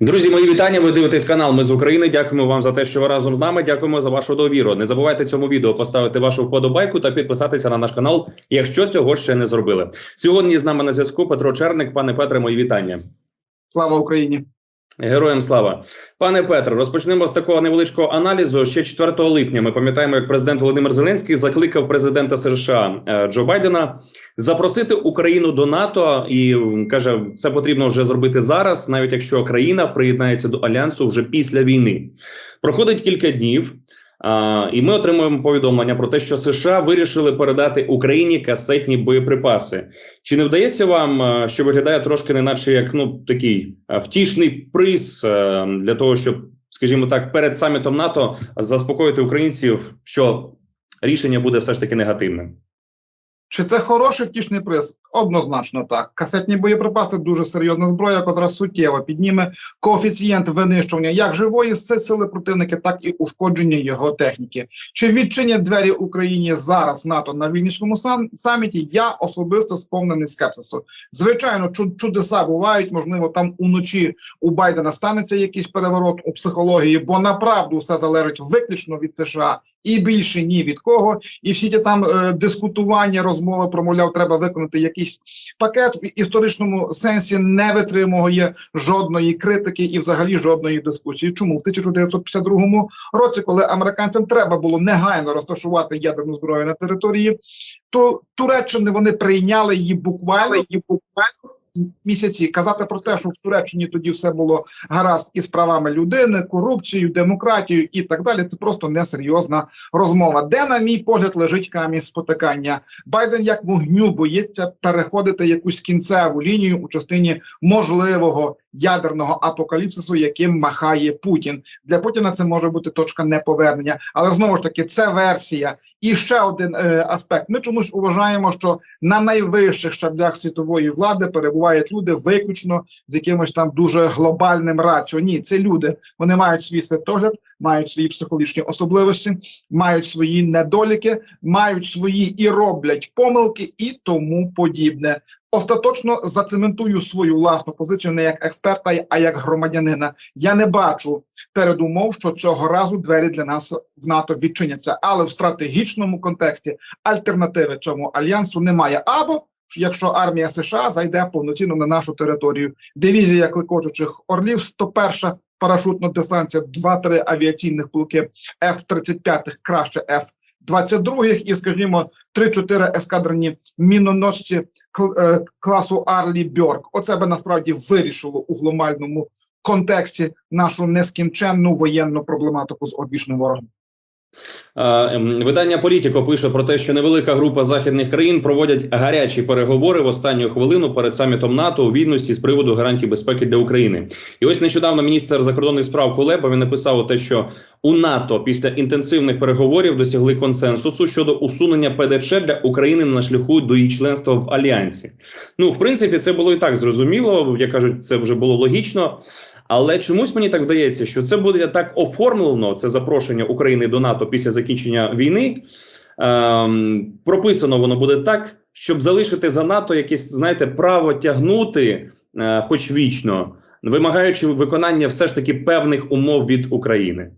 Друзі, мої вітання. Ви дивитесь канал. Ми з України. Дякуємо вам за те, що ви разом з нами. Дякуємо за вашу довіру. Не забувайте цьому відео поставити вашу вподобайку та підписатися на наш канал, якщо цього ще не зробили. Сьогодні з нами на зв'язку Петро Черник. Пане Петре, мої вітання. Слава Україні! Героям слава, пане Петро, Розпочнемо з такого невеличкого аналізу. Ще 4 липня ми пам'ятаємо, як президент Володимир Зеленський закликав президента США е, Джо Байдена запросити Україну до НАТО і каже, це потрібно вже зробити зараз, навіть якщо країна приєднається до альянсу вже після війни. Проходить кілька днів. А, і ми отримуємо повідомлення про те, що США вирішили передати Україні касетні боєприпаси. Чи не вдається вам, е, що виглядає трошки не наче як ну такий е, втішний приз е, для того, щоб, скажімо так, перед самітом НАТО заспокоїти українців, що рішення буде все ж таки негативним? Чи це хороший втішний приз? Однозначно так. Касетні боєприпаси дуже серйозна зброя, яка суттєво підніме коефіцієнт винищування як живої сили противника, так і ушкодження його техніки. Чи відчинять двері Україні зараз НАТО на вільничному сам- саміті? Я особисто сповнений скепсису. Звичайно, чу- чудеса бувають. Можливо, там уночі у Байдена станеться якийсь переворот у психології, бо направду все залежить виключно від США і більше ні від кого. І всі ті там е, дискутування, розмови про мовляв, треба виконати якийсь пакет в історичному сенсі не витримує жодної критики і взагалі жодної дискусії. Чому в 1952 році, коли американцям треба було негайно розташувати ядерну зброю на території, то Туреччини вони прийняли її буквально її буквально. Місяці казати про те, що в Туреччині тоді все було гаразд із правами людини, корупцією, демократією і так далі. Це просто несерйозна розмова. Де, на мій погляд, лежить камінь спотикання? Байден як вогню боїться переходити якусь кінцеву лінію у частині можливого ядерного апокаліпсису, яким махає Путін. Для Путіна це може бути точка неповернення, але знову ж таки це версія. І ще один е, аспект. Ми чомусь вважаємо, що на найвищих щаблях світової влади перебувають люди виключно з якимось там дуже глобальним раціо. Ні, це люди. Вони мають свій світогляд, мають свої психологічні особливості, мають свої недоліки, мають свої і роблять помилки, і тому подібне. Остаточно зацементую свою власну позицію не як експерта, а як громадянина. Я не бачу передумов, що цього разу двері для нас в НАТО відчиняться, але в стратегічному контексті альтернативи цьому альянсу немає. Або якщо армія США зайде повноцінно на нашу територію, дивізія клекочучих орлів, 101 парашутно-десантця, 2-3 авіаційних полки F-35, краще F. 22-х і, скажімо, 3-4 ескадрені міноносці е, класу Арлі Бьорк. Оце би насправді вирішило у глобальному контексті нашу нескінченну воєнну проблематику з одвічним ворогом. Е, ем, Видання Політіко пише про те, що невелика група західних країн проводять гарячі переговори в останню хвилину перед самітом НАТО у Вільнюсі з приводу гарантій безпеки для України. І ось нещодавно міністр закордонних справ Кулеба він написав те, що у НАТО після інтенсивних переговорів досягли консенсусу щодо усунення ПДЧ для України на шляху до її членства в альянсі. Ну, в принципі, це було і так зрозуміло. Як кажуть, це вже було логічно. Але чомусь мені так вдається, що це буде так оформлено. Це запрошення України до НАТО після закінчення війни. Ем, прописано воно буде так, щоб залишити за НАТО якесь, знаєте, право тягнути, е, хоч вічно, вимагаючи виконання все ж таки певних умов від України.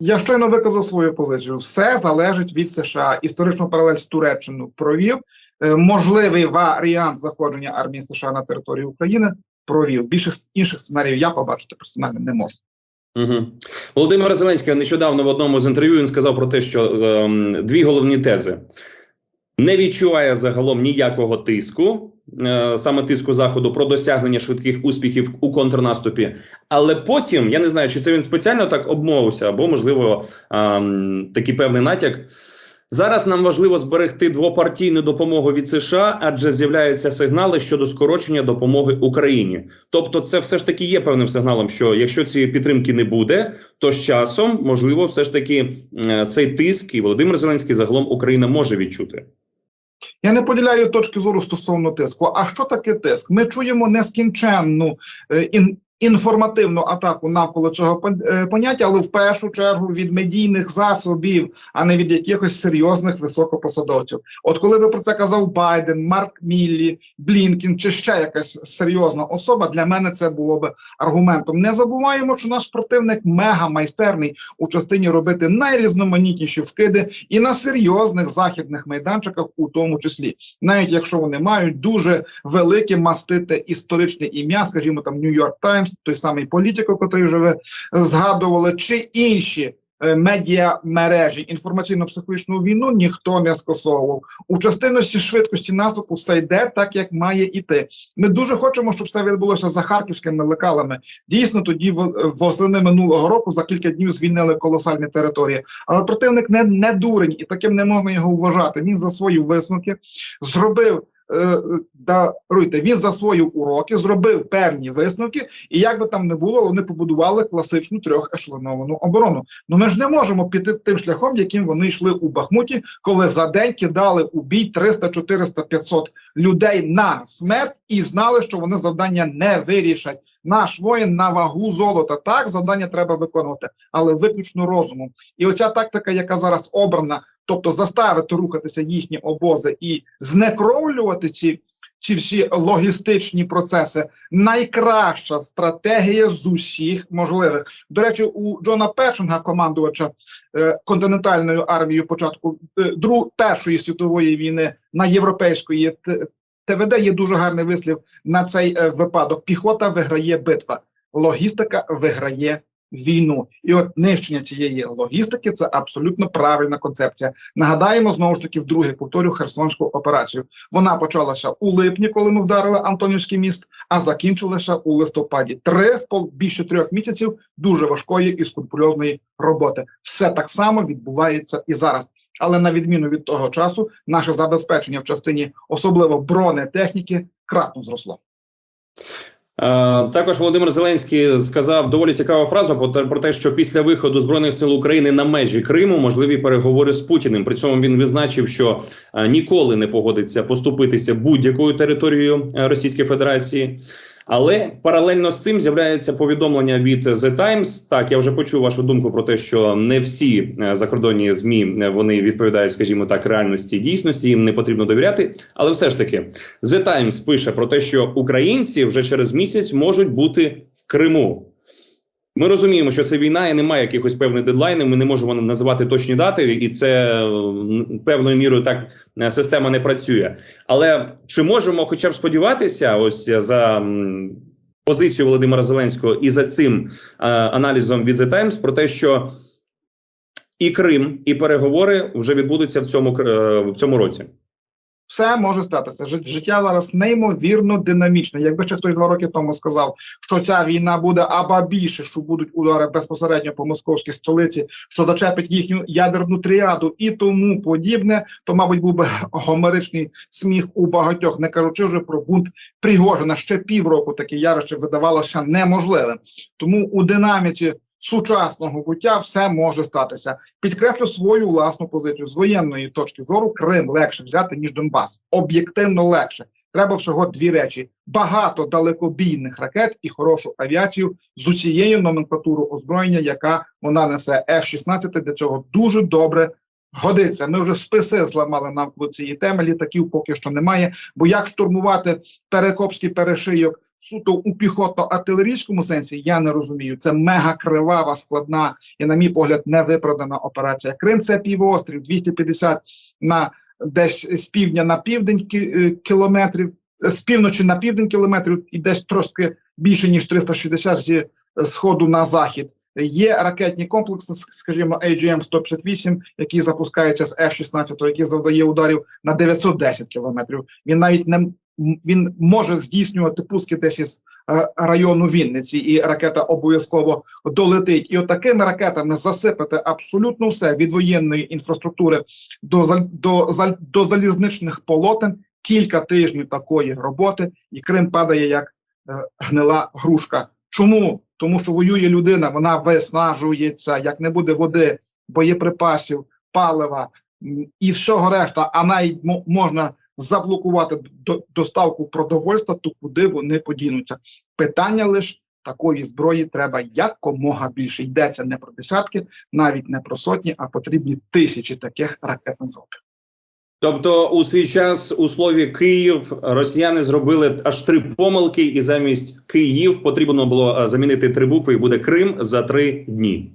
Я щойно виказав свою позицію. Все залежить від США. Історичну паралель з Туреччиною провів. Е, можливий варіант заходження армії США на територію України провів. Більше інших сценаріїв я побачити персонально не можу. Угу. Володимир Зеленський нещодавно в одному з інтерв'ю він сказав про те, що ем, дві головні тези не відчуває загалом ніякого тиску, е, саме тиску заходу про досягнення швидких успіхів у контрнаступі. Але потім я не знаю, чи це він спеціально так обмовився, або можливо ем, такий певний натяк. Зараз нам важливо зберегти двопартійну допомогу від США, адже з'являються сигнали щодо скорочення допомоги Україні. Тобто, це все ж таки є певним сигналом, що якщо цієї підтримки не буде, то з часом можливо, все ж таки е, цей тиск і Володимир Зеленський загалом Україна може відчути. Я не поділяю точки зору стосовно тиску. А що таке тиск? Ми чуємо нескінченну е, інформативну атаку навколо цього е, поняття, але в першу чергу від медійних засобів, а не від якихось серйозних високопосадовців. От коли би про це казав Байден, Марк Міллі, Блінкін чи ще якась серйозна особа, для мене це було би аргументом. Не забуваємо, що наш противник мега майстерний у частині робити найрізноманітніші вкиди і на серйозних західних майданчиках, у тому числі, навіть якщо вони мають дуже велике мастите історичне ім'я, скажімо, там Нью-Йорк Таймс, той самий політико, котрий вже ви згадували, чи інші. е, Медіа мережі інформаційно-психологічну війну ніхто не скасовував у частиності швидкості наступу. Все йде так, як має іти. Ми дуже хочемо, щоб все відбулося за харківськими лекалами. Дійсно, тоді восени минулого року за кілька днів звільнили колосальні території. Але противник не, не дурень, і таким не можна його вважати. Він за свої висновки зробив. Е, Даруйте, він засвоїв уроки, зробив певні висновки, і як би там не було, вони побудували класичну трьохешелоновану оборону. Ну ми ж не можемо піти тим шляхом, яким вони йшли у Бахмуті, коли за день кидали у бій 300, 400, 500 людей на смерть і знали, що вони завдання не вирішать. Наш воїн на вагу золота. Так, завдання треба виконувати, але виключно розумом. І оця тактика, яка зараз обрана, тобто заставити рухатися їхні обози і знекровлювати ці, ці всі логістичні процеси, найкраща стратегія з усіх можливих. До речі, у Джона Першинга, командувача е, континентальною армією початку е, дру, Першої світової війни на європейської ТВД є дуже гарний вислів на цей е, випадок. Піхота виграє битва, логістика виграє війну. І от нищення цієї логістики це абсолютно правильна концепція. Нагадаємо знову ж таки вдруге повторю Херсонську операцію. Вона почалася у липні, коли ми вдарили Антонівський міст, а закінчилася у листопаді. Три з пол більше трьох місяців дуже важкої і скрупульозної роботи. Все так само відбувається і зараз. Але на відміну від того часу, наше забезпечення в частині особливо бронетехніки кратно зросло. Е, Також Володимир Зеленський сказав доволі цікаву фразу про те- що після виходу збройних сил України на межі Криму можливі переговори з Путіним. При цьому він відзначив, що е, ніколи не погодиться поступитися будь-якою територією е, Російської Федерації. Але паралельно з цим з'являється повідомлення від The Times. Так, я вже почув вашу думку про те, що не всі е, закордонні змі е, вони відповідають, скажімо так, реальності дійсності. Їм не потрібно довіряти. Але все ж таки, The Times пише про те, що українці вже через місяць можуть бути в Криму. Ми розуміємо, що це війна і немає якихось певних дедлайнів. Ми не можемо називати точні дати, і це певною мірою так е, система не працює. Але чи можемо, хоча б сподіватися, ось е, за позицію Володимира Зеленського і за цим е, аналізом від The Times про те, що і Крим, і переговори вже відбудуться в цьому в цьому році. Все може статися. Жит- Життя зараз неймовірно динамічне. Якби ще хтось два роки тому сказав, що ця війна буде аба більше, що будуть удари безпосередньо по московській столиці, що зачепить їхню ядерну тріаду і тому подібне, то, мабуть, був би гомеричний сміх у багатьох, не кажучи вже про бунт Пригожина. Ще півроку таке явище видавалося неможливим. Тому у динаміці. Сучасного буття все може статися. Підкреслю свою власну позицію з воєнної точки зору. Крим легше взяти ніж Донбас. Об'єктивно легше. Треба всього дві речі: багато далекобійних ракет і хорошу авіацію з усією номенклатурою озброєння, яка вона несе. F-16 для цього дуже добре годиться. Ми вже списи зламали навколо цієї теми. Літаків поки що немає. Бо як штурмувати перекопський перешийок? Суто у піхотно-артилерійському сенсі я не розумію. Це мега кривава, складна і, на мій погляд, невиправдана операція. Крим це півострів, 250 на десь з півдня на південь е, кілометрів, е, з півночі на південь кілометрів, і десь трошки більше ніж 360 зі сходу на захід. Є ракетні комплекси, скажімо, AGM-158, які запускаються з F-16, який завдає ударів на 910 кілометрів. Він навіть не він може здійснювати пуски десь із е, району Вінниці, і ракета обов'язково долетить. І от такими ракетами засипати абсолютно все від воєнної інфраструктури до до до залізничних полотен. Кілька тижнів такої роботи, і Крим падає як е, гнила грушка. Чому? Тому що воює людина, вона виснажується, як не буде води, боєприпасів, палива і всього решта, а навіть мо- можна заблокувати до- доставку продовольства, то куди вони подінуться? Питання лише такої зброї треба якомога більше. Йдеться не про десятки, навіть не про сотні, а потрібні тисячі таких ракетних залпів. Тобто, у свій час у слові Київ росіяни зробили аж три помилки, і замість Київ потрібно було е, замінити три букви, і буде Крим за три дні.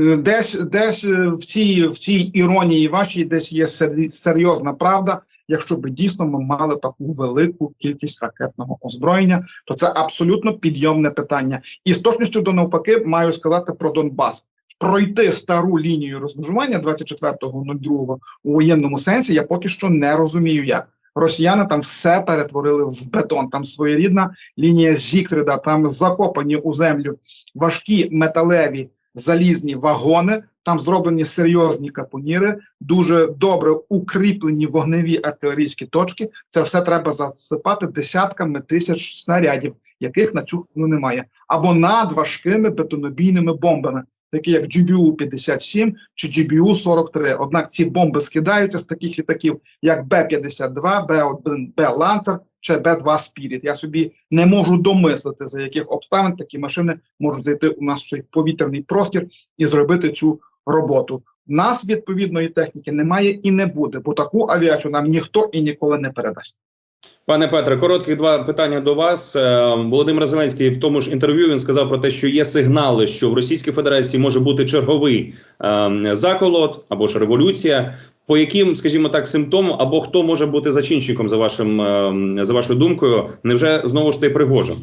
Е, Десь, десь е, в цій, в цій іронії вашій десь є серйозна правда. Якщо б дійсно ми мали таку велику кількість ракетного озброєння, то це абсолютно підйомне питання. І з точністю до навпаки маю сказати про Донбас. Пройти стару лінію розмежування 24.02 у воєнному сенсі я поки що не розумію, як росіяни там все перетворили в бетон. Там своєрідна лінія Зікфріда, там закопані у землю важкі металеві залізні вагони. Там зроблені серйозні капоніри, дуже добре укріплені вогневі артилерійські точки. Це все треба засипати десятками тисяч снарядів, яких на цю хвилину немає, або над важкими бетонобійними бомбами, такі як GBU-57 чи GBU-43. Однак ці бомби скидаються з таких літаків, як Б-52, Б-1, Б-Ланцер чи Б-2 Спіріт. Я собі не можу домислити, за яких обставин такі машини можуть зайти у наш цей повітряний простір і зробити цю роботу. В нас відповідної техніки немає і не буде, бо таку авіацію нам ніхто і ніколи не передасть. Пане Петре, коротких два питання до вас. Е, Володимир Зеленський в тому ж інтерв'ю він сказав про те, що є сигнали, що в Російській Федерації може бути черговий е, заколот або ж революція. По яким, скажімо так, симптомам або хто може бути зачинщиком за вашим е, за вашою думкою? Невже знову ж таки Пригожин?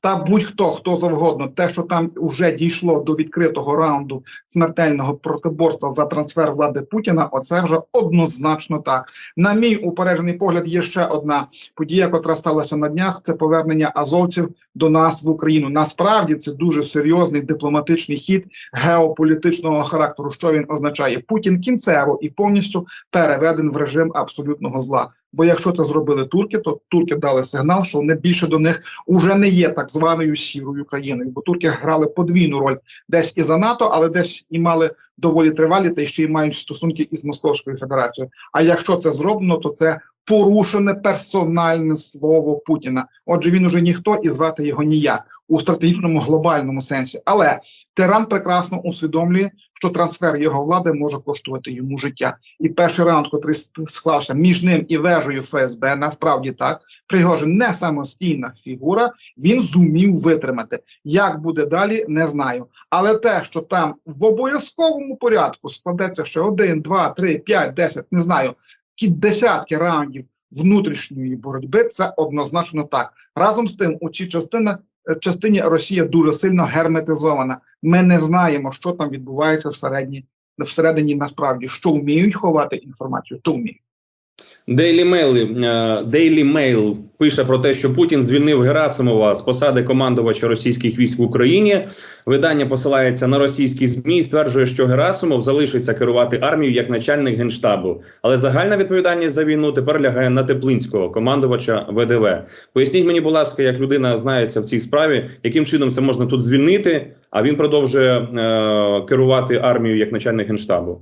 Та будь-хто хто завгодно, те, що там вже дійшло до відкритого раунду смертельного протиборства за трансфер влади Путіна, оце вже однозначно так. На мій упереджений погляд, є ще одна подія, котра сталася на днях. Це повернення азовців до нас в Україну. Насправді це дуже серйозний дипломатичний хід геополітичного характеру. Що він означає? Путін кінцево і повністю переведен в режим абсолютного зла. Бо якщо це зробили турки, то турки дали сигнал, що вони більше до них уже не є так званою сірою країною, бо турки грали подвійну роль десь і за НАТО, але десь і мали доволі тривалі, та й ще й мають стосунки із Московською Федерацією. А якщо це зроблено, то це порушене персональне слово Путіна. Отже, він уже ніхто і звати його ніяк у стратегічному глобальному сенсі. Але тиран прекрасно усвідомлює, що трансфер його влади може коштувати йому життя. І перший раунд, котрий склався між ним і вежею ФСБ, насправді так Пригожин не самостійна фігура. Він зумів витримати. Як буде далі, не знаю. Але те, що там в обов'язковому порядку складеться ще один, два, три, п'ять, десять, не знаю, ті десятки раундів внутрішньої боротьби, це однозначно так. Разом з тим, у цій частині, частині Росія дуже сильно герметизована. Ми не знаємо, що там відбувається всередині, всередині насправді, що вміють ховати інформацію, то вміють. Daily Mail, е, Daily Mail пише про те, що Путін звільнив Герасимова з посади командувача російських військ в Україні. Видання посилається на російські змі стверджує, що Герасимов залишиться керувати армією як начальник генштабу, але загальна відповідальність за війну тепер лягає на Теплинського, командувача ВДВ. Поясніть мені, будь ласка, як людина знається в цій справі, яким чином це можна тут звільнити, а він продовжує е, керувати армією як начальник генштабу.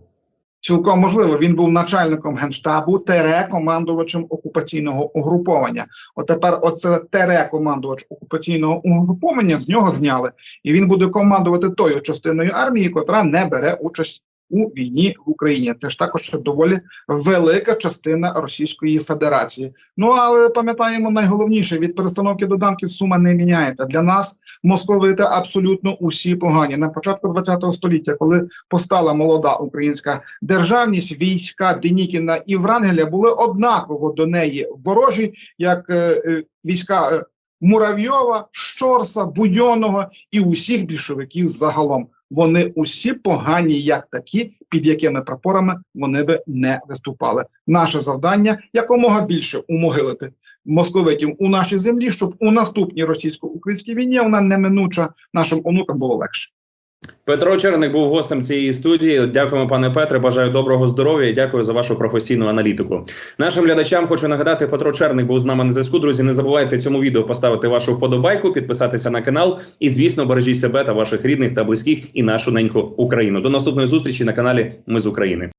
Цілком можливо, він був начальником генштабу, тере командувачем окупаційного угруповання. От тепер оце тере командувач окупаційного угруповання з нього зняли, і він буде командувати тою частиною армії, котра не бере участь у війні в Україні. Це ж також доволі велика частина Російської Федерації. Ну але пам'ятаємо найголовніше: від перестановки до дамки сума не міняється. Для нас московити абсолютно усі погані. На початку ХХ століття, коли постала молода українська державність, війська Денікіна і Врангеля були однаково до неї ворожі, як е, е, війська е, Муравйова, Щорса, Будьонного і усіх більшовиків загалом. Вони усі погані, як такі, під якими прапорами вони би не виступали. Наше завдання якомога більше умогилити московитів у нашій землі, щоб у наступній російсько-українській війні вона неминуча нашим онукам було легше. Петро Черник був гостем цієї студії. Дякуємо, пане Петре. Бажаю доброго здоров'я і дякую за вашу професійну аналітику. Нашим глядачам хочу нагадати, Петро Черник був з нами на зв'язку. Друзі, не забувайте цьому відео поставити вашу вподобайку, підписатися на канал і, звісно, бережіть себе та ваших рідних та близьких і нашу неньку Україну. До наступної зустрічі на каналі Ми з України.